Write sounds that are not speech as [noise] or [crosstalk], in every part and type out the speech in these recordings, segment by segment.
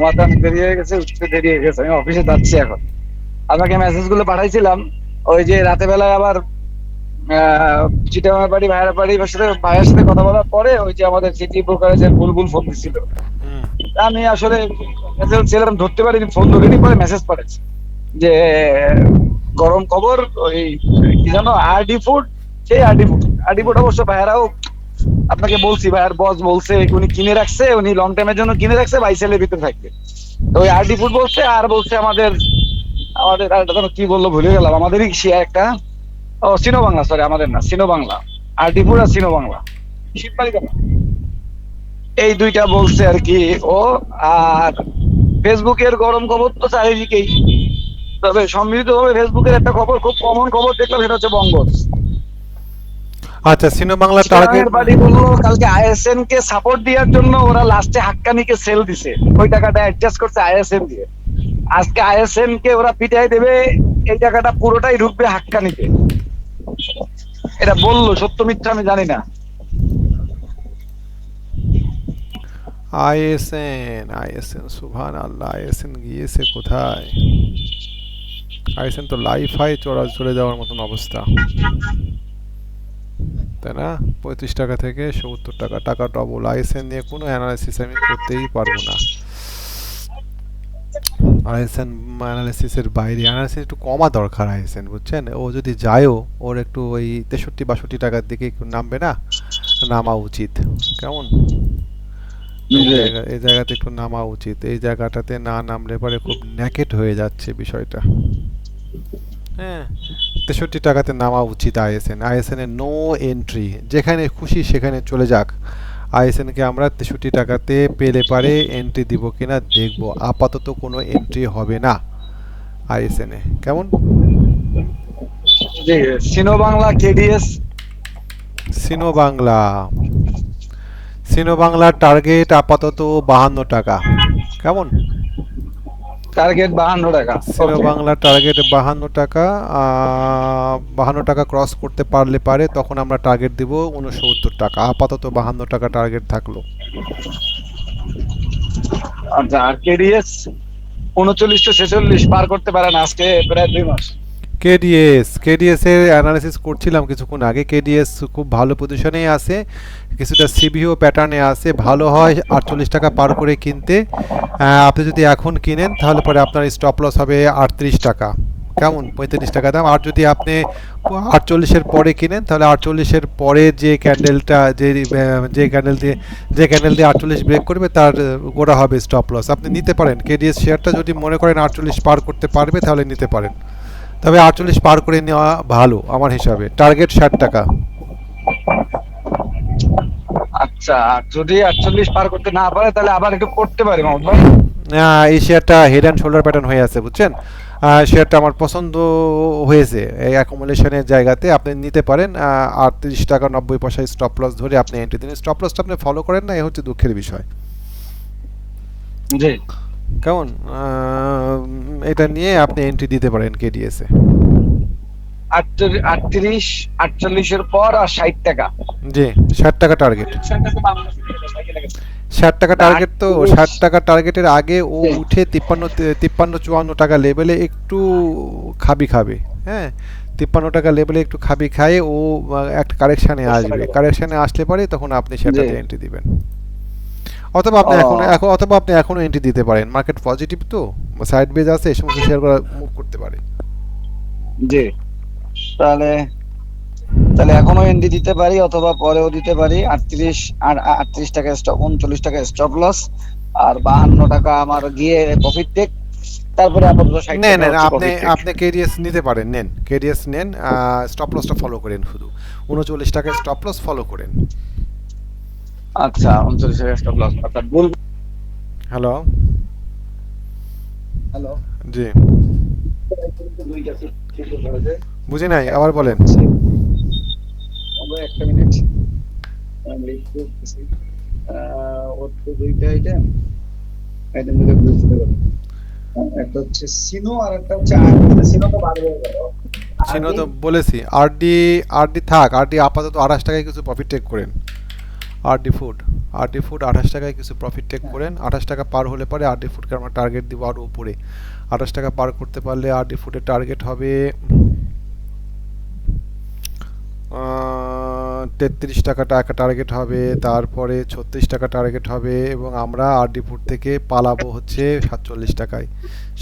অনেক দেরি হয়ে গেছে উঠতে দেরি হয়ে গেছে আমি অফিসে যাচ্ছি এখন। আপনাকে মেসেজগুলো পাঠাইছিলাম ওই যে রাতে বেলায় আবার চিটামার বাড়ি ভাইয়ের বাড়ি সাথে ভাইয়ের সাথে কথা বলার পরে ওই যে আমাদের সিটি বুলবুল ফোন দিচ্ছিল হুম। আমি আসলে মেসেজ ছিলাম ধরতে পারিনি ফোন ধরিনি পরে মেসেজ পাঠাচ্ছি যে গরম খবর ওই কি জানো আরডি ফুড সেই আরডি ফুড আরডি ফুড অবশ্য ভাইয়ারাও আপনাকে বলছি ভাইয়ার বস বলছে, উনি কিনে রাখছে, উনি লং টাইমের জন্য কিনে রাখছে বাইসেলের ভিতরে থাকবে। তো ওই আরডি ফুড বলছে, আর বলছে আমাদের আমাদের আর কি বলল, ভুলে গেলাম। আমাদেরই সে একটা, ও সিনো বাংলা সরি আমাদের না সিনো বাংলা আরডি ফুড আর সিনো বাংলা এই দুইটা বলছে আর কি, ও, আর ফেসবুকের গরম খবর তো চারিদিকেই। তবে সম্মিলিতভাবে ফেসবুকের একটা খবর, খুব কমন খবর দেখলাম, সেটা হচ্ছে বঙ্গস আচ্ছা সিনো বাংলা টার্গেট বাড়ি বলল কালকে আইএসএন কে সাপোর্ট দেওয়ার জন্য ওরা লাস্টে হাক্কানিকে সেল দিছে। ওই টাকাটা অ্যাডজাস্ট করছে আইএসএন দিয়ে। আজকে আইএসএন কে ওরা পিটাই দেবে এই টাকাটা পুরোটাই ঢুকবে হাক্কানিতে। এটা বলল সত্য মিথ্যা আমি জানি না। আইএসএন আইএসএন সুভান আল্লাহ আইএসএন গিয়েছে কোথায়? আইএসএন তো লাইফ হাই চড়া চলে যাওয়ার মতন অবস্থা। তাই না? পঁয়ত্রিশ টাকা থেকে সত্তর টাকা। টাকা ডবল আইএসএন নিয়ে কোনো অ্যানালাইসিস আমি করতেই পারব না। আইএসএন অ্যানালিসিসের বাইরে। অ্যানালিসিস একটু কমা দরকার আইএসএন বুঝছেন? ও যদি যায়ও ওর একটু ওই তেষট্টি বাষট্টি টাকার দিকে একটু নামবে না? নামা উচিত। কেমন? এই জায়গাতে একটু নামা উচিত। এই জায়গাটাতে না নামলে পরে খুব ন্যাকেট হয়ে যাচ্ছে বিষয়টা। হ্যাঁ। তেষট্টি টাকাতে নামা উচিত আইএসএন। আইএসএন এর নো এন্ট্রি যেখানে খুশি সেখানে চলে যাক। আইএসএনকে আমরা তেষট্টি টাকাতে পেলে পারে এন্ট্রি দিব কিনা দেখব। আপাতত কোনো এন্ট্রি হবে না আইএসএন। এ কেমন? জি সিনো বাংলা কেডিএস। সিনো বাংলা সিনো বাংলার টার্গেট আপাতত বাহান্ন টাকা। কেমন? টার্গেট বাহান্ন টাকা। সিনো বাংলা টার্গেট বাহান্ন টাকা বাহান্ন টাকা ক্রস করতে পারলে পারে তখন আমরা টার্গেট দিব উনসত্তর টাকা। আপাতত বাহান্ন টাকা টার্গেট থাকল। আচ্ছা আর কেডিএস উনচল্লিশ ছেচল্লিশ পার করতে পারে না আজকে প্রায় দুই মাস। কেডিএস কেডিএস এর অ্যানালিসিস করছিলাম কিছুক্ষণ আগে। কেডিএস খুব ভালো পজিশনেই আছে, কিছুটা সিবিও প্যাটার্নে আছে, ভালো হয়, আটচল্লিশ টাকা পার করে কিনতে। আপনি যদি এখন কিনেন, তাহলে পরে আপনার স্টপ লস হবে আটত্রিশ টাকা। কেমন? পঁয়ত্রিশ টাকা দাম। আর যদি আপনি আটচল্লিশের পরে কিনেন, তাহলে আটচল্লিশের পরে যে ক্যান্ডেলটা যে যে ক্যান্ডেল দিয়ে, যে ক্যান্ডেল দিয়ে আটচল্লিশ ব্রেক করবে, তার গোড়া হবে স্টপ লস আপনি নিতে পারেন। কেডিএস শেয়ারটা যদি মনে করেন আটচল্লিশ পার করতে পারবে, তাহলে নিতে পারেন। তবে আটচল্লিশ পার করে নেওয়া ভালো আমার হিসাবে। টার্গেট ষাট টাকা। আচ্ছা আর যদি আটচল্লিশ পার করতে না পারে তাহলে আবার একটু করতে পারি মামুদ ভাই। আহ, এই শেয়ারটা হেড অ্যান্ড শোল্ডার প্যাটার্ন হয়ে আছে বুঝছেন? শেয়ারটা আমার পছন্দ হয়েছে এই অ্যাকোমোলেশনের জায়গাতে আপনি নিতে পারেন আটত্রিশ টাকা নব্বই পয়সায় স্টপ লস ধরে আপনি এন্ট্রি দিন। স্টপ লসটা আপনি ফলো করেন না এ হচ্ছে দুঃখের বিষয়। জি। কেমন? এটা নিয়ে আপনি এন্ট্রি দিতে পারেন কেডিএসে আটত্রিশ আটচল্লিশের পর আর ষাট টাকা। জি ষাট টাকা টার্গেট ষাট টাকা টার্গেট তো ষাট টাকা টার্গেটের আগে ও উঠে তিপ্পান্ন তিপ্পান্ন চুয়ান্ন টাকা লেভেলে একটু খাবি খাবে হ্যাঁ? তিপ্পান্ন টাকা লেভেলে একটু খাবি খায়ে ও একটা কারেকশানে আসবে। কারেকশানে আসলে পরে তখন আপনি সেটাতে এন্ট্রি দিবেন। অথবা আপনি এখন এখন অথবা আপনি এখনও এন্ট্রি দিতে পারেন। মার্কেট পজিটিভ তো? সাইড বেজ আছে এই সমস্ত শেয়ারগুলো মুভ করতে পারে। জি। তাহলে তাহলে এখনও এন্ডি দিতে পারি অথবা পরেও দিতে পারি। আটত্রিশ আর আটত্রিশ টাকা স্টপ উনচল্লিশ টাকা স্টপ লস আর বাহান্ন টাকা আমার গিয়ে প্রফিট টেক তারপরে আপাতত নেন নেন আপনি। আপনি কেডিএস নিতে পারেন নেন। কেডিএস নেন স্টপ লসটা ফলো করেন শুধু। উনচল্লিশ টাকা স্টপ লস ফলো করেন। আচ্ছা উনচল্লিশ টাকা স্টপ লস অর্থাৎ ভুল হ্যালো হ্যালো জি। বুঝি নাই আবার বলেন। একটা মিনিট আমি ওর তো দুইটা আইটেম আইটেম দুটো বুঝতে পারব একটা হচ্ছে সিনো আর একটা হচ্ছে আরডি সিনো তো বার হয়ে গেল। সিনো তো বলেছি আরডি আরডি থাক আরডি আপাতত আঠাশ টাকায় কিছু প্রফিট টেক করেন। আরডি ফুড আরডি ফুড আঠাশ টাকায় কিছু প্রফিট টেক করেন। আঠাশ টাকা পার হলে পরে আরডি ফুডকে আমরা টার্গেট দিব আরও উপরে। আঠাশ টাকা পার করতে পারলে আরডি ফুডের টার্গেট হবে তেত্রিশ টাকা টাকা টার্গেট হবে তারপরে ছত্রিশ টাকা টার্গেট হবে এবং আমরা আরডি ফুড থেকে পালাবো হচ্ছে সাতচল্লিশ টাকায়।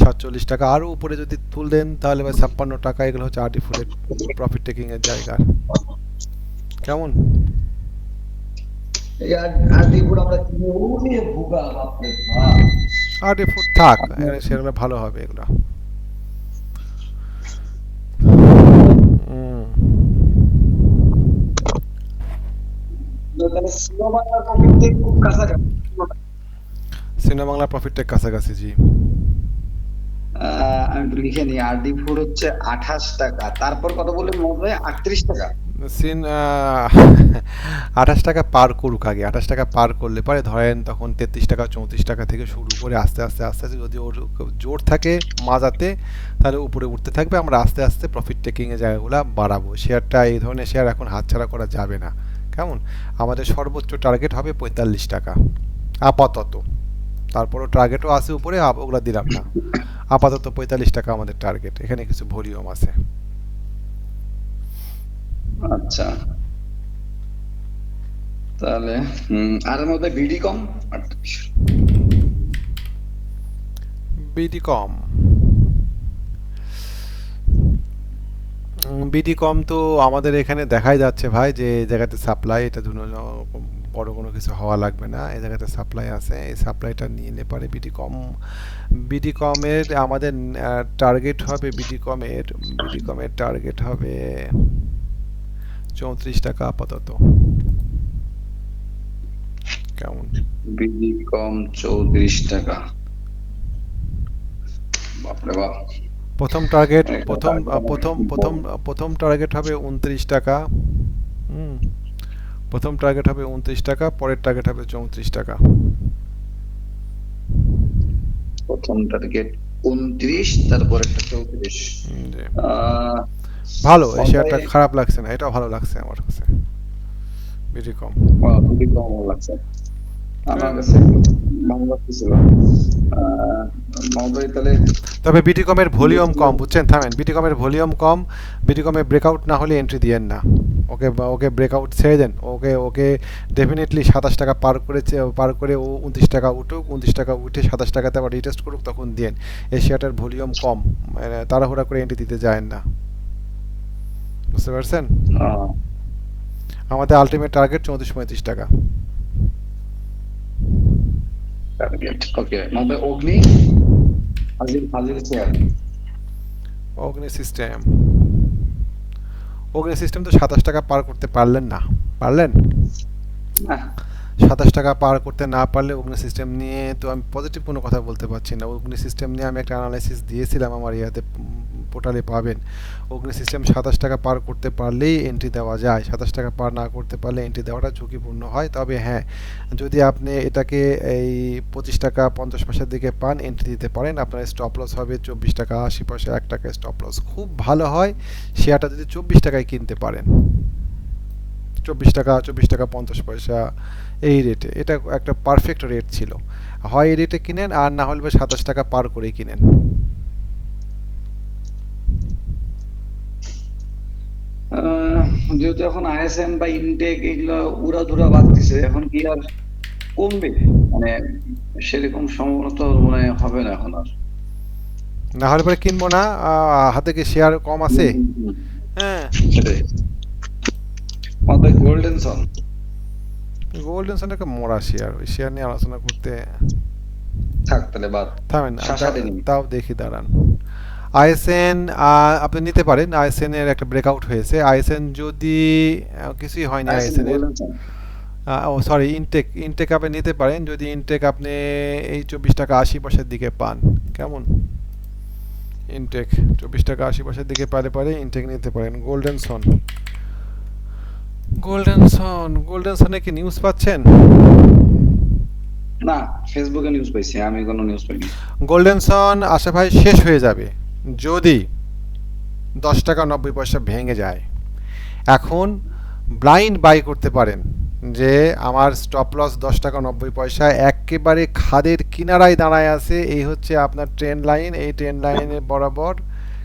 সাতচল্লিশ টাকা আরও উপরে যদি তুললেন তাহলে ভাই ছাপ্পান্ন টাকা এগুলো হচ্ছে আরডি ফুডের প্রফিট টেকিংয়ের জায়গা। কেমন এই আরডি ফুড আমরা কিনে উড়িয়ে ভুগা বাপরে বাপ আরডি ফুড থাক সেগুলো ভালো হবে এগুলো সিনেমা বাংলা প্রফিটটা কাছাকাছি জি আহ, আমি লিখে নিই আরডি ফুড হচ্ছে আঠাশ টাকা তারপর কত বললেন মোহাম্মদ ভাই আটত্রিশ টাকা সিন [laughs] আঠাশ টাকা পার করুক আগে। আঠাশ টাকা পার করলে পরে ধরেন তখন তেত্রিশ টাকা, চৌত্রিশ টাকা থেকে শুরু করে আস্তে আস্তে আস্তে আস্তে যদি ওর জোর থাকে মাজাতে, তাহলে উপরে উঠতে থাকবে। আমরা আস্তে আস্তে প্রফিট টেকিংয়ের জায়গাগুলো বাড়াবো। শেয়ারটা এই ধরনের শেয়ার এখন হাতছাড়া করা যাবে না। কেমন? আমাদের সর্বোচ্চ টার্গেট হবে পঁয়তাল্লিশ টাকা। আপাতত। তারপরও টার্গেটও আছে উপরে ওগুলা দিলাম না। আপাতত পঁয়তাল্লিশ টাকা আমাদের টার্গেট এখানে কিছু ভলিউম আছে। আচ্ছা। তাহলে আর মধ্যে BD com BD com BD com তো আমাদের এখানে দেখাই যাচ্ছে ভাই যে এই জায়গাতে সাপ্লাই এটা ধরুন বড় কোনো কিছু হওয়া লাগবে না। এই জায়গাতে সাপ্লাই আছে, এই সাপ্লাইটা নিয়ে নিতে পারে বিডি কম বিডি কমের আমাদের টার্গেট হবে বিডি কমের বিডি কমের টার্গেট হবে চৌত্রিশ টাকা আপাতত। কেমন? বিডি কম চৌত্রিশ টাকা। বাপরে বাপ। প্রথম টার্গেট প্রথম প্রথম প্রথম প্রথম টার্গেট হবে উনত্রিশ টাকা। হুম। প্রথম টার্গেট হবে উনত্রিশ টাকা পরের টার্গেট হবে চৌত্রিশ টাকা। প্রথম টার্গেট উনত্রিশ তারপর একটা চৌত্রিশ। ভালো এই শেয়ারটা খারাপ লাগছে না এটাও ভালো লাগছে আমার কাছে। BD com. খুবই কম লাগছে। আমার কাছে ভালো লাগতেছিল তবে ভলিউম কম বুঝছেন? থামেন ভলিউম কম ব্রেকআউট না হলে এন্ট্রি দিয়েন না। ওকে ওকে ব্রেকআউট ছেড়ে দেন। ওকে ওকে ডেফিনেটলি সাতাশ টাকা পার করেছে পার করে ও উনত্রিশ টাকা উঠুক উনত্রিশ টাকা উঠে সাতাশ টাকাতে আবার রিটেস্ট করুক তখন দিয়েন। এই শেয়ারটার ভলিউম কম মানে তাড়াহুড়া করে এন্ট্রি দিতে যায় না। বুঝতে পারছেন? আমাদের আলটিমেট টার্গেট চৌত্রিশ পঁয়ত্রিশ টাকা। টার্গেট ওকে মোহাম্মদ অগ্নি হাজির হাজির শেয়ার অগ্নি সিস্টেম অগ্নি সিস্টেম তো সাতাশ টাকা পার করতে পারলেন না। পারলেন? সাতাশ টাকা পার করতে না পারলে অগ্নি সিস্টেম নিয়ে তো আমি পজিটিভ কোনো কথা বলতে পারছি না। অগ্নি সিস্টেম নিয়ে আমি একটা অ্যানালাইসিস দিয়েছিলাম আমার ইয়াতে পোর্টালে পাবেন। অগ্নি সিস্টেম সাতাশ টাকা পার করতে পারলেই এন্ট্রি দেওয়া যায়। সাতাশ টাকা পার না করতে পারলে এন্ট্রি দেওয়াটা ঝুঁকিপূর্ণ হয়। তবে হ্যাঁ যদি আপনি এটাকে এই পঁচিশ টাকা পঞ্চাশ পয়সার দিকে পান এন্ট্রি দিতে পারেন। আপনার স্টপ লস হবে চব্বিশ টাকা আশি পয়সা, এক টাকা স্টপ লস খুব ভালো হয়। শেয়ারটা যদি চব্বিশ টাকায় কিনতে পারেন। চব্বিশ টাকা চব্বিশ টাকা পঞ্চাশ পয়সা এই রেটে এটা একটা পারফেক্ট রেট ছিল। হয় এই রেটে কিনেন আর না হলে সাতাশ টাকা পার করে কিনেন। যেহেতু এখন আইএসএম বা ইনটেক এগুলো উড়াধুরা বাড়তেছে এখন কি আর কমবে? মানে সেরকম সম্ভবত মনে হবে না এখন আর। না হলে পরে কিনবো না হাতে কি শেয়ার কম আছে? হ্যাঁ। আমাদের গোল্ডেন সন। গোল্ডেন মরা শেয়ার ওই শেয়ার নিয়ে আলোচনা করতে থাক তাহলে বাদ। থামেন তাও- দেখি দাঁড়ান। আইএসএন আপনি নিতে পারেন আইএসএন এর একটা ব্রেকআউট হয়েছে। আইএসএন যদি কিছুই হয়নি আইএসএন এর ও সরি ইনটেক ইনটেক আপনি নিতে পারেন যদি ইনটেক আপনি এই চব্বিশ টাকা আশি পয়সার দিকে পান। কেমন? ইনটেক চব্বিশ টাকা আশি পয়সার দিকে পারে পারে ইনটেক নিতে পারেন। Golden son. Golden son golden সনে কি নিউজ পাচ্ছেন? না ফেসবুকে নিউজ পাইছি আমি কোনো নিউজ পাইনি। গোল্ডেন সন আশা ভাই শেষ হয়ে যাবে যদি দশ টাকা নব্বই পয়সা ভেঙে যায়। এখন ব্লাইন্ড বাই করতে পারেন যে আমার স্টপ লস দশ টাকা নব্বই পয়সা একেবারে খাদের কিনারায় দাঁড়ায় আছে এই হচ্ছে আপনার ট্রেন লাইন এই ট্রেন লাইনের বরাবর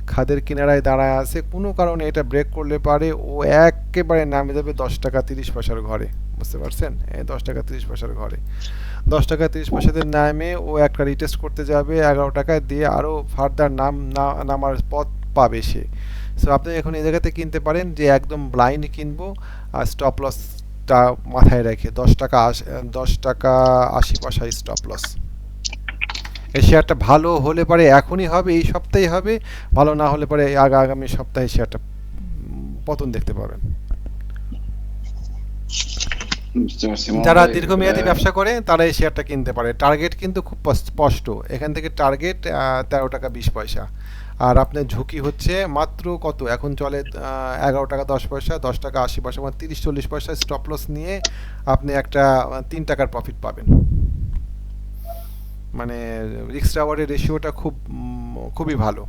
খাদের কিনারায় দাঁড়ায় আছে। কোনো কারণে এটা ব্রেক করলে পারে, ও একেবারে নামে যাবে দশ টাকা তিরিশ পয়সার ঘরে। বুঝতে পারছেন? দশ টাকা তিরিশ পয়সার ঘরে। দশ টাকা তিরিশ পয়সাতে নামে ও একটা রিটেস্ট করতে যাবে এগারো টাকায়, দিয়ে আরও ফার্দার নাম নামার পথ পাবে সে। সো আপনি এখন এই জায়গাতে কিনতে পারেন যে একদম ব্লাইন্ড কিনবো, আর স্টপ লসটা মাথায় রেখে দশ টাকা আশ- দশ টাকা আশি পয়সা স্টপ লস এই শেয়ারটা ভালো হলে পরে এখনই হবে এই সপ্তাহে হবে ভালো না হলে পরে আগা আগামী সপ্তাহে শেয়ারটা পতন দেখতে পাবেন। যারা দীর্ঘমেয়াদী ব্যবসা করে তারা এই শেয়ারটা কিনতে পারে। টার্গেট কিন্তু খুব স্পষ্ট। এখান থেকে টার্গেট তেরো টাকা বিশ পয়সা। আর আপনার ঝুঁকি হচ্ছে মাত্র কত? এখন চলে এগারো টাকা দশ পয়সা দশ টাকা আশি পয়সা মানে তিরিশ চল্লিশ পয়সা স্টপ লস নিয়ে আপনি একটা তিন টাকার প্রফিট পাবেন। মানে রিক্স রাওয়ার্ডের রেশিওটা খুব খুবই ভালো।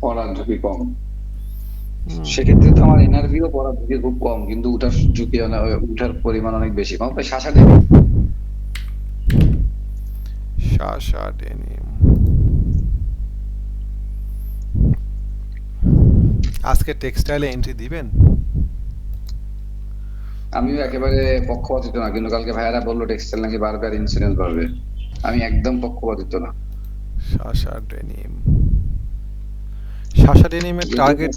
পড়ার ঝুঁকি কম। সেক্ষেত্রে তো আমার এনআরভিও পড়ার ঝুঁকি খুব কম কিন্তু উঠার ঝুঁকি উঠার পরিমাণ অনেক বেশি। কম শাসা দেবে। শাসা ডেনিম আজকে টেক্সটাইলে এন্ট্রি দিবেন? আমিও একেবারে পক্ষপাতিত না কিন্তু কালকে ভাইয়ারা বলল টেক্সটাইল নাকি বারবার ইন্সুরেন্স বাড়বে আমি একদম পক্ষপাতিত না। শাসা ডেনিম শাসা ডেনিমের টার্গেট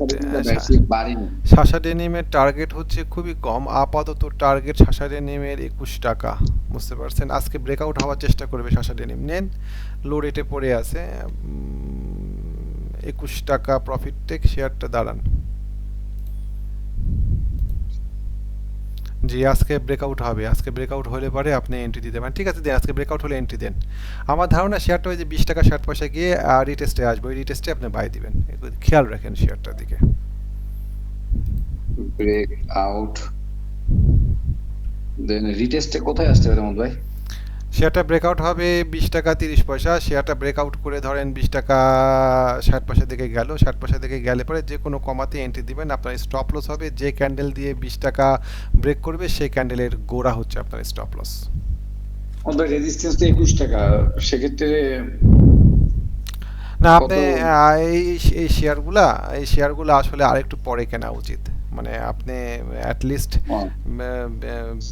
শাসা ডেনিমের টার্গেট হচ্ছে খুবই কম। আপাতত টার্গেট শাসা ডেনিমের একুশ টাকা। বুঝতে পারছেন? আজকে ব্রেকআউট হওয়ার চেষ্টা করবে শাসা ডেনিম নেন লো রেটে পড়ে আছে। একুশ টাকা প্রফিট টেক শেয়ারটা দাঁড়ান। জি আজকে ব্রেকআউট হবে। আজকে ব্রেকআউট হলে পরে আপনি এন্ট্রি দিতে পারেন। ঠিক আছে, দেন আজকে ব্রেকআউট হলে এন্ট্রি দেন। আমার ধারণা শেয়ারটা ওই যে বিশ টাকা, ষাট পয়সা গিয়ে রিটেস্টে আসবে। ওই রিটেস্টে আপনি বাই দিবেন। খেয়াল রাখেন শেয়ারটার দিকে। ব্রেক আউট দেন রিটেস্টে কোথায় আসতে পারে ভাই? শেয়ারটা ব্রেকআউট হবে বিশ টাকা তিরিশ পয়সা। শেয়ারটা ব্রেকআউট করে ধরেন বিশ টাকা ষাট পয়সা দিকে গেল। ষাট পয়সা দিকে গেলে পরে যে কোনো কমাতে এন্ট্রি দিবেন। আপনার স্টপ লস হবে। যে ক্যান্ডেল দিয়ে বিশ টাকা ব্রেক করবে সেই ক্যান্ডেলের গোড়া হচ্ছে আপনার স্টপ লস রেজিস্ট্যান্স তো একুশ টাকা। সেক্ষেত্রে না আপনি এই এই শেয়ারগুলা এই শেয়ারগুলো আসলে আরেকটু পরে কেনা উচিত। মানে আপনি অ্যাটলিস্ট হ্যাঁ,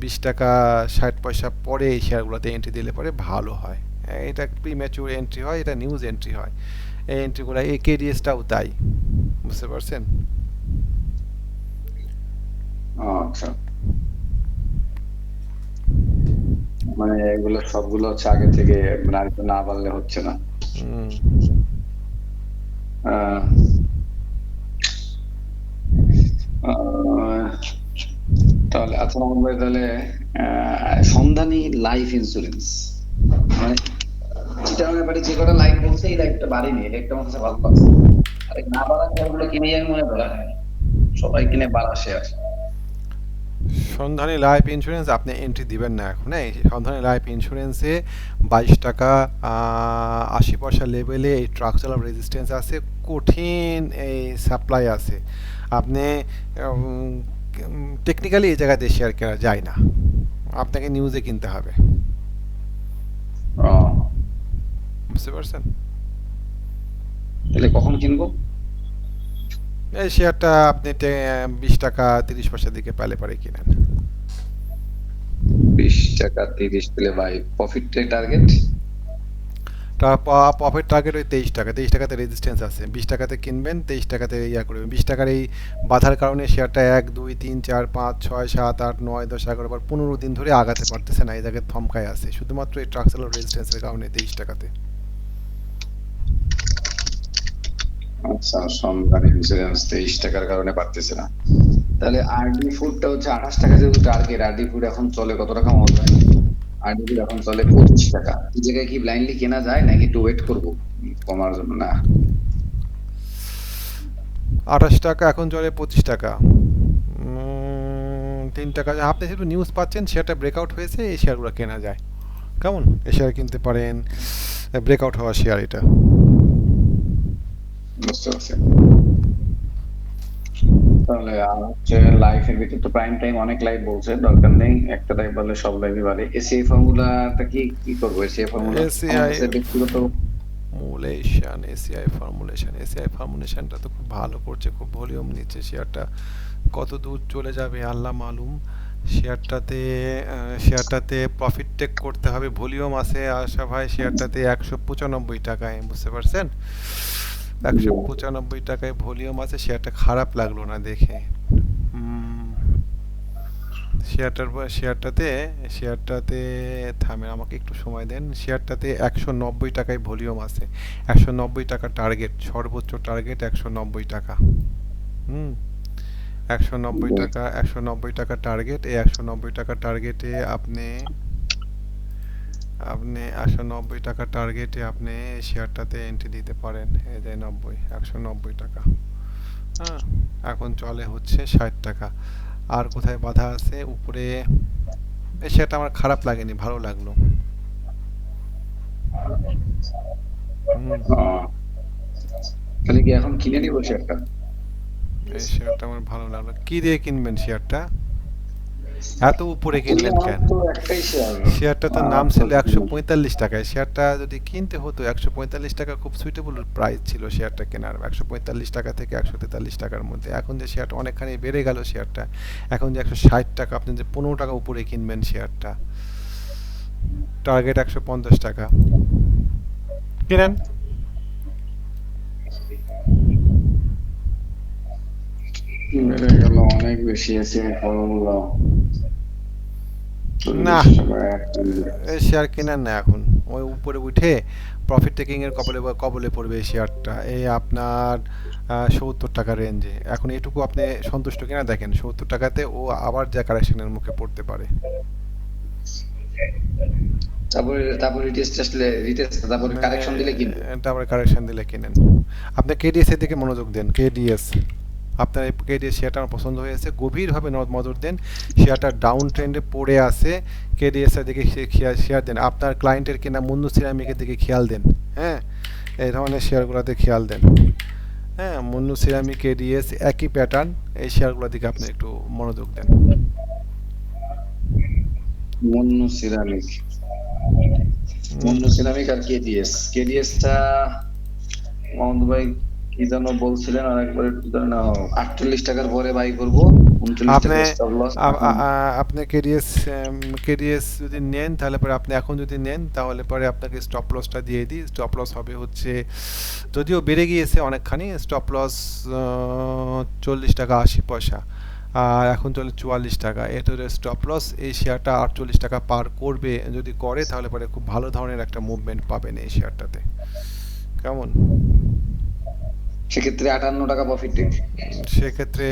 বিশ টাকা ষাট পয়সা পরে এই শেয়ারগুলোতে এন্ট্রি দিলে পরে ভালো হয়। এটা প্রিম্যাচুর এন্ট্রি হয় এটা নিউজ এন্ট্রি হয়। এই এন্ট্রিগুলো এই কেডিএসটাও তাই। বুঝতে পারছেন? আচ্ছা। মানে এগুলো সবগুলো হচ্ছে আগে থেকে মানে না পারলে হচ্ছে না। তাহলে আচ্ছা ভাই তাহলে সন্ধানী লাইফ ইন্স্যুরেন্স মানে চিটাগাং বাড়ি যে কটা লাইফ বলছে, এই লাইফটা বাড়েনি এটা একটা আমার কাছে ভালো লাগছে। আর না বাড়া শেয়ারগুলো কিনে আমি মনে করা। সবাই কিনে বাড়া শেয়ার সন্ধানী লাইফ ইন্স্যুরেন্স আপনি এন্ট্রি দিবেন না এখন, এই সন্ধানী লাইফ ইন্স্যুরেন্সে বাইশ টাকা আশি পয়সা লেভেলে এই ট্রাক চালার রেজিস্ট্যান্স আছে। কঠিন এই সাপ্লাই আছে। আপনি টেকনিক্যালি এই জায়গাতে শেয়ার কেনা যায় না। আপনাকে নিউজে কিনতে হবে। বুঝতে পারছেন? তাহলে কখন কিনবো? এই শেয়ারটা আপনি বিশ টাকা তিরিশ পয়সার দিকে পেলে পরে কিনেন। বিশ টাকা তিরিশ দিলে ভাই প্রফিট টার্গেট প্রফিট টার্গেট ওই তেইশ টাকা। তেইশ টাকাতে রেজিস্ট্যান্স আছে। বিশ টাকাতে কিনবেন, তেইশ টাকাতে ইয়া করবেন। বিশ টাকার এই বাধার কারণে শেয়ারটা এক, দুই, তিন, চার, পাঁচ, ছয়, সাত, আট, নয়, দশ, এগারো বার পনেরো দিন ধরে আগাতে পারতেছে না। এই জায়গায় থমকায় আছে। শুধুমাত্র এই ট্রাক চালার রেজিস্ট্যান্সের কারণে তেইশ টাকাতে। আচ্ছা সন্ধানী ইন্স্যুরেন্স তেইশ টাকার কারণে পারতেছে না। তাহলে আরডি ফুডটা হচ্ছে আঠাশ টাকা যেহেতু টার্গেট আরডি ফুড এখন চলে কত টাকা? মতো ফুড এখন চলে পঁচিশ টাকা। এই জায়গায় কি ব্লাইন্ডলি কেনা যায় নাকি একটু ওয়েট করব? কমার জন্য না। আঠাশ টাকা এখন চলে পঁচিশ টাকা। তিন টাকা। আপনি যেহেতু নিউজ পাচ্ছেন শেয়ারটা ব্রেকআউট হয়েছে এই শেয়ারগুলো কেনা যায়। কেমন? এই শেয়ার কিনতে পারেন ব্রেকআউট হওয়া শেয়ার এটা। বুঝতে পারছি। তাহলে হচ্ছে লাইফের ভিতরে তো প্রাইম টাইম অনেক লাইভ বলছে দরকার নেই একটা লাইভ বললে সব লাইভই বাড়ে এসিআই ফর্মুলাটা কি কি করব? এসিআই ফর্মুলা SCI ব্যক্তিগত মুলেশন এসিআই ফর্মুলেশন এসিআই ফর্মুলেশনটা তো খুব ভালো করছে খুব ভলিউম নিচ্ছে। শেয়ারটা কত দূর চলে যাবে আল্লাহ মালুম। শেয়ারটাতে শেয়ারটাতে প্রফিট টেক করতে হবে। ভলিউম আছে আশা ভাই শেয়ারটাতে একশো পঁচানব্বই টাকায় বুঝতে পারছেন? একশো পঁচানব্বই টাকায় ভলিউম আছে শেয়ারটা খারাপ লাগল না দেখে। শেয়ারটার পর- শেয়ারটাতে শেয়ারটাতে থামেন আমাকে একটু সময় দেন। শেয়ারটাতে একশো নব্বই টাকায় ভলিউম আছে। একশো নব্বই টাকা টার্গেট সর্বোচ্চ টার্গেট একশো নব্বই টাকা। হুম একশো নব্বই টাকা একশো নব্বই টাকা টার্গেট এই একশো নব্বই টাকা টার্গেটে আপনি আপনি একশো নব্বই টাকা টার্গেটে আপনি এই শেয়ারটাতে এন্ট্রি দিতে পারেন। এই যে নব্বই একশো নব্বই টাকা। হ্যাঁ। এখন চলে হচ্ছে ষাট টাকা। আর কোথায় বাধা আছে? উপরে। এই শেয়ারটা আমার খারাপ লাগেনি ভালো লাগল। তাহলে কি এখন কিনে নিবো শেয়ারটা এই শেয়ারটা আমার ভালো লাগল। কি দিয়ে কিনবেন শেয়ারটা এত উপরে কিনলেন কেন? শেয়ার শেয়ারটা তো নাম ছিল একশো পঁয়তাল্লিশ টাকায়। শেয়ারটা যদি কিনতে হতো একশো পঁয়তাল্লিশ টাকা খুব সুইটেবল প্রাইস ছিল শেয়ারটা কেনার। একশো পঁয়তাল্লিশ টাকা থেকে একশো তেতাল্লিশ টাকার মধ্যে। এখন যে শেয়ারটা অনেকখানি বেড়ে গেল শেয়ারটা এখন যে একশো ষাট টাকা আপনি যে পনেরো টাকা উপরে কিনবেন শেয়ারটা টার্গেট একশো পঞ্চাশ টাকা। কিনেন? বেড়ে গেল অনেক বেশি আছে ফর্মুলা না। এই শেয়ার কেনেন না এখন। ওই উপরে উঠে প্রফিট টেকিং এর কবলে কবলে পড়বে এই শেয়ারটা এই আপনার সত্তর টাকা রেঞ্জে এখন এটুকু আপনি সন্তুষ্ট কিনা দেখেন সত্তর টাকাতে ও আবার যা কারেকশনের মুখে পড়তে পারে। তারপরে তারপরে রিটেস্ট আসলে রিটেস্ট তারপরে কারেকশন দিলে কিনবো? তারপরে কারেকশন দিলে কিনেন। আপনি কেডিএস এর দিকে মনোযোগ দেন কেডিএস আপনার এই কেডিএস শেয়ারটা আমার পছন্দ হয়েছে গভীরভাবে নজর দেন। শেয়ারটা ডাউন ট্রেন্ডে পড়ে আছে। কেডিএস এর দিকে শেয়ার দেন। আপনার ক্লায়েন্টের কেনা মুন্নু সিরামিকের দিকে খেয়াল দেন। হ্যাঁ? এই ধরনের শেয়ারগুলোতে খেয়াল দেন। হ্যাঁ? মুন্নু সিরামিক কেডিএস একই প্যাটার্ন এই শেয়ারগুলোর দিকে আপনি একটু মনোযোগ দেন। মন্নু সিরামিক। মন্নু সিরামিক আর কেডিএস কেডিএস টা মাহমুদ ভাই কি যেন বলছিলেন আর একবার নাও আটচল্লিশ টাকার পরে বাই করব আপনি আপনি কেডিএস কেডিএস যদি নেন তাহলে পরে আপনি এখন যদি নেন তাহলে পরে আপনাকে স্টপ লসটা দিয়ে দিই। স্টপ লস হবে হচ্ছে যদিও বেড়ে গিয়েছে অনেকখানি স্টপ লস চল্লিশ টাকা আশি পয়সা আর এখন চলে চুয়াল্লিশ টাকা। এটা স্টপ লস এই শেয়ারটা আটচল্লিশ টাকা পার করবে যদি করে তাহলে পরে খুব ভালো ধরনের একটা মুভমেন্ট পাবেন এই শেয়ারটাতে কেমন? সেক্ষেত্রে আটান্ন টাকা প্রফিট টেক সেক্ষেত্রে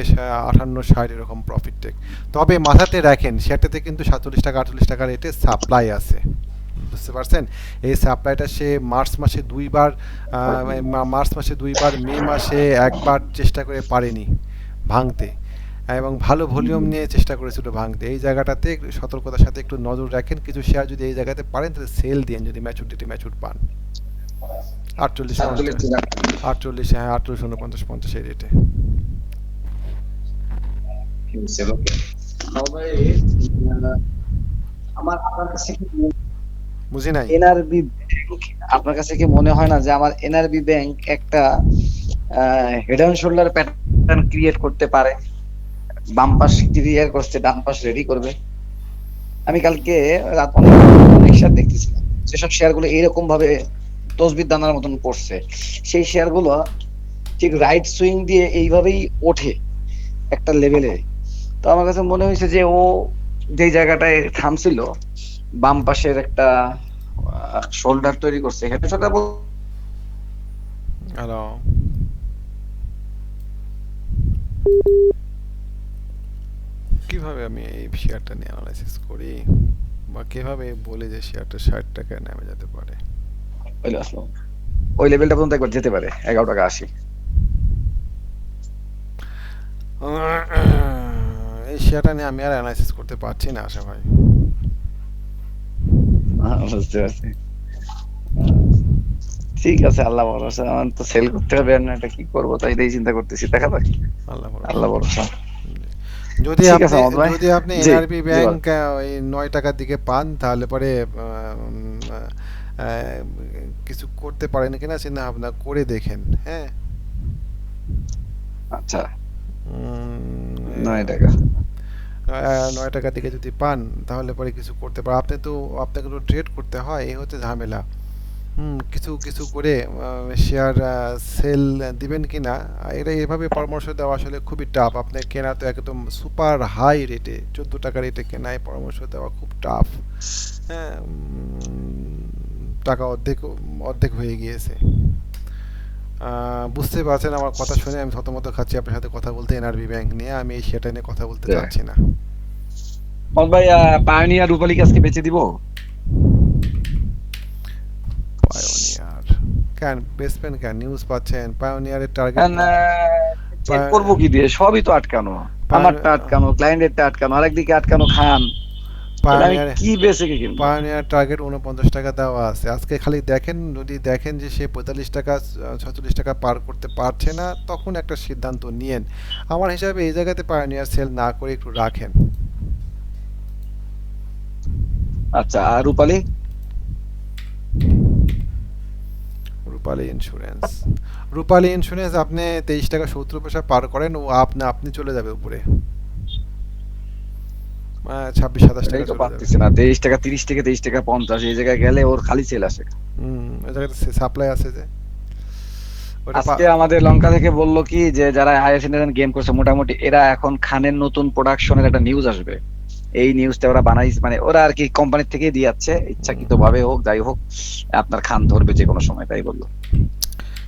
আটান্ন, ষাট এরকম প্রফিট টেক তবে মাথাতে রাখেন, সেটাতে কিন্তু সাতচল্লিশ টাকা, আটচল্লিশ টাকা রেটে সাপ্লাই আছে। বুঝতে পারছেন? এই সাপ্লাইটা সে মার্চ মাসে দুইবার মার্চ মাসে দুইবার, মে মাসে একবার চেষ্টা করে পারেনি ভাঙতে। এবং ভালো ভলিউম নিয়ে চেষ্টা করেছিল ভাঙতে। এই জায়গাটাতে সতর্কতার সাথে একটু নজর রাখেন। কিছু শেয়ার যদি এই জায়গাতে পারেন, তাহলে সেল দিন যদি ম্যাচুরিটি ম্যাচুর পান। আটচল্লিশ আটচল্লিশ হ্যাঁ। আটচল্লিশ উনপঞ্চাশ পঞ্চাশ এই রেটে কিনছে, okay. তবে আহ, আপনার কাছে কি বুঝি নাই। এনআরবি আপনার কাছে কি মনে হয় না যে আমার এনআরবি ব্যাংক একটা head and shoulder pattern create করতে পারে? বাম পাশ ক্লিয়ার করছে ডান পাশ রেডি করবে। আমি কালকে রাত অনেক শেয়ার দেখতেছিলাম। যেসব শেয়ারগুলো এইরকম ভাবে তসবির দানার মতন পড়ছে সেই শেয়ারগুলো ঠিক রাইট সুইং দিয়ে এইভাবেই ওঠে একটা লেভেলে তো আমার কাছে মনে হয়েছে যে ও যে জায়গাটায় থামছিল, বাম পাশের একটা শোল্ডার তৈরি করছে। হেড শোল্ডার হ্যালো কীভাবে আমি এই শেয়ারটা নিয়ে অ্যানালাইসিস করি? বা কীভাবে বলে যে শেয়ারটা ষাট টাকায় নেমে যেতে পারে? আসলাম ওই লেভেলটা পর্যন্ত একবার যেতে পারে এগারো টাকা আশি। এই শেয়ারটা নিয়ে আমি আর অ্যানালাইসিস করতে পারছি না আশা ভাই। বুঝতে পারছি। ঠিক আছে আল্লাহ ভরসা। আমার তো সেল করতে হবে না এটা কি করব তাই এটাই চিন্তা করতেছি দেখা যাক। আল্লাহ ভরসা। যদি আপনি যদি আপনি এনআরবি ব্যাংক ওই নয় টাকার দিকে পান তাহলে পরে কিছু করতে পারেন কিনা চিন্তা ভাবনা করে দেখেন হ্যাঁ? আচ্ছা। নয় টাকা। নয় দিকে যদি পান তাহলে পরে কিছু করতে পারেন আপনি তো আপনাকে তো ট্রেড করতে হয় এই হচ্ছে ঝামেলা। হুম কিছু কিছু করে শেয়ার সেল দিবেন কিনা এটা এভাবে পরামর্শ দেওয়া আসলে খুবই টাফ আপনি কেনা তো একদম সুপার হাই রেটে চোদ্দ টাকা রেটে কেনায় পরামর্শ দেওয়া খুব টাফ হ্যাঁ টাকা অর্ধেক অর্ধেক হয়ে গিয়েছে। বুঝতে পারছেন আমার কথা শুনে আমি থতমত খাচ্ছি আপনার সাথে কথা বলতে এনআরবি ব্যাংক নিয়ে আমি এই শেয়ারটা নিয়ে কথা বলতে। চাচ্ছি না। মত ভাই পায়োনিয়ার রূপালীকে আজকে বেচে দিব? পায়োনিয়ার কেন বেসমেন্ট কেন? নিউজ পাচ্ছেন। পায়োনিয়ারের টার্গেট check করব কি দিয়ে? সবই তো আটকানো। আমারটা আটকানো ক্লায়েন্টেরটা আটকানো আরেকদিকে আটকানো খান। কি কিনবো? পায়োনিয়ার টার্গেট উনপঞ্চাশ টাকা দেওয়া আছে। আজকে খালি দেখেন যদি দেখেন যে সে পঁয়তাল্লিশ টাকা ছচল্লিশ টাকা পার করতে পারছে না তখন একটা সিদ্ধান্ত নিয়েন। আমার হিসাবে এই জায়গাতে পায়োনিয়ার সেল না করে একটু রাখেন। আচ্ছা আর রূপালী? রূপালী ইন্স্যুরেন্স রূপালী ইন্স্যুরেন্স আপনি তেইশ টাকা সত্তর পয়সা পার করেন ও আপনি আপনি চলে যাবে উপরে। ছাব্বিশ সাতাশ টাকা তো না তেইশ টাকা তিরিশ টাকা তেইশ টাকা পঞ্চাশ এই জায়গায় গেলে ওর খালি সেল আসে। হুম ওই সাপ্লাই আছে যে। আজকে আমাদের লঙ্কা থেকে বলল কি যে যারা হায়ার গেম করছে মোটামুটি এরা এখন খানের নতুন প্রোডাকশনের একটা নিউজ আসবে। এই নিউজটা ওরা বানাই মানে ওরা আর কি কোম্পানির থেকে দিয়ে যাচ্ছে ইচ্ছাকৃত ভাবে হোক যাই হোক আপনার খান ধরবে যে কোনো সময় তাই বলল।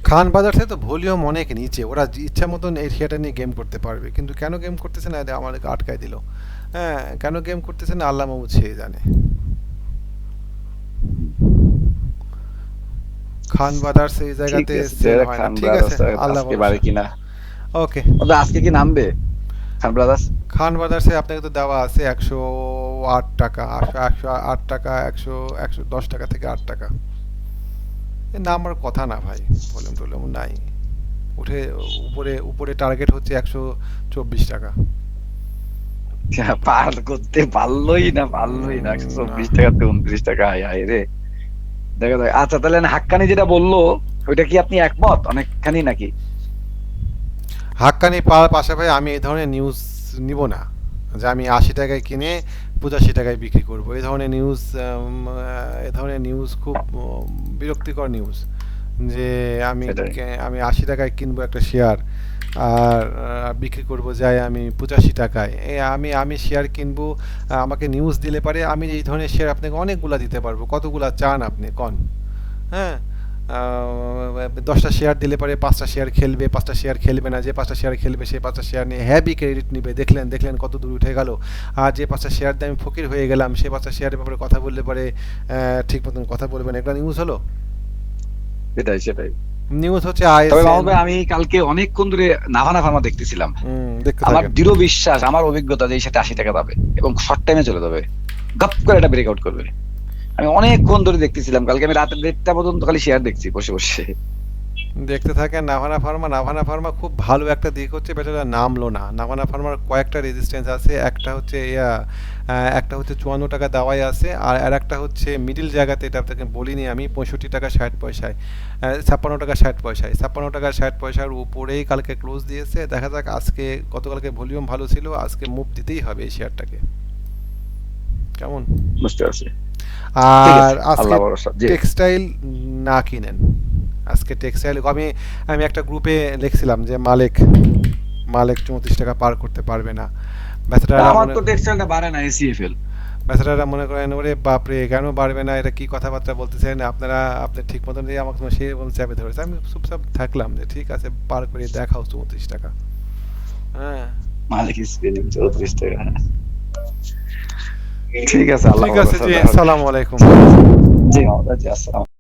খান বাজার থেকে তো ভলিউম অনেক নিচে ওরা ইচ্ছা মতন এই থিয়েটার নিয়ে গেম করতে পারবে কিন্তু কেন গেম করতেছে না আমাদেরকে আটকায় দিল। হ্যাঁ কেন গেম করতেছে না? আল্লাহ মাহমুদ সে জানে। খান বাজার সেই জায়গাতে ঠিক আছে আল্লাহ আজকে কিনা। ওকে। আজকে কি নামবে? খান ব্রাদার্স খান বাজারসে আপনাকে তো দেওয়া আছে একশো আট টাকা একশো আট টাকা একশো একশো দশ টাকা থেকে আট টাকা। এ না আমার কথা না ভাই ভলিউম টলিউম নাই। উঠে উপরে উপরে টার্গেট হচ্ছে একশো চব্বিশ টাকা। পার করতে পারলোই না পারলোই না একশো চব্বিশ টাকা থেকে উনত্রিশ টাকা হাই হাই রে দেখা যাক আচ্ছা তাহলে হাক্কানি যেটা বলল ওইটা কি আপনি একমত অনেকখানি নাকি হাক্কানি পাওয়ার পাশাপাশি আমি এই ধরনের নিউজ নিব না যে আমি আশি টাকায় কিনে পঁচাশি টাকায় বিক্রি করব এই ধরনের নিউজ এই ধরনের নিউজ খুব বিরক্তিকর নিউজ যে আমি। আমি আশি টাকায় কিনবো একটা শেয়ার আর বিক্রি করব, যাই আমি পঁচাশি টাকায়। আমি আমি শেয়ার কিনবো আমাকে নিউজ দিলে পারে, আমি এই ধরনের শেয়ার আপনাকে অনেকগুলা দিতে পারব। কতগুলা চান আপনি? কন। হ্যাঁ? দশটা শেয়ার দিলে পরে, পাঁচটা শেয়ার খেলবে, পাঁচটা শেয়ার খেলবে না, যে পাঁচটা শেয়ার খেলবে সেই পাঁচটা শেয়ার নিয়ে হ্যাভি ক্রেডিট নিবে। দেখলেন দেখলেন কত দূর উঠে গেল। আর যে পাঁচটা শেয়ার দিয়ে আমি ফকির হয়ে গেলাম সেই পাঁচটা শেয়ারের ব্যাপারে কথা বললে পরে ঠিক মতন কথা বলবেন একটা নিউজ হলো? সেটাই সেটাই। নিউজ হচ্ছে তবে আমি কালকে অনেকক্ষণ ধরে ফার্মা দেখতেছিলাম। আমার দৃঢ় বিশ্বাস আমার অভিজ্ঞতা যে সাথে আশি টাকা পাবে এবং শর্ট টাইমে চলে যাবে। গপ করে এটা ব্রেকআউট করবে। আমি অনেকক্ষণ ধরে দেখতেছিলাম কালকে আমি রাতের দেড়টা পর্যন্ত খালি শেয়ার দেখছি বসে বসে। দেখতে থাকেন নাভানা ফার্মা নাভানা ফার্মা খুব ভালো একটা দিক হচ্ছে বেচারা নামলো না। নাভানা ফার্মার কয়েকটা রেজিস্ট্যান্স আছে একটা হচ্ছে ইয়া একটা হচ্ছে চুয়ান্ন টাকা দাওয়াই আছে আর আর একটা হচ্ছে মিডিল জায়গাতে এটা আপনাকে বলিনি আমি পঁয়ষট্টি টাকা ষাট পয়সায় ছাপ্পান্ন টাকা ষাট পয়সায়। ছাপ্পান্ন টাকা ষাট পয়সার উপরেই কালকে ক্লোজ দিয়েছে দেখা যাক আজকে গতকালকে ভলিউম ভালো ছিল আজকে মুভ দিতেই হবে এই শেয়ারটাকে কেমন? বুঝতে পারছি। আর আজকে টেক্সটাইল না কিনেন। আজকে টেক্সটাইল আমি আমি একটা গ্রুপে লিখছিলাম যে মালিক মালিক চৌত্রিশ টাকা পার করতে পারবে না। আমার মনে তো টেক্সটাইলটা বাড়ে না এসিএফএল বেচারারা মনে করেন ওরে বাপরে কেন পারবে না? এটা কি কথাবার্তা বলতেছেন? আপনারা আপনি ঠিক মতন দিয়ে আমাকে সেরকম চাপে ধরেছে। আমি চুপচাপ থাকলাম যে ঠিক আছে পার করে দেখাও চৌত্রিশ টাকা। হ্যাঁ। মালিক স্পেলিং চৌত্রিশ টাকা। ঠিক আছে আল্লাহ ঠিক আছে জি আসসালামু আলাইকুম। জি আসসালাম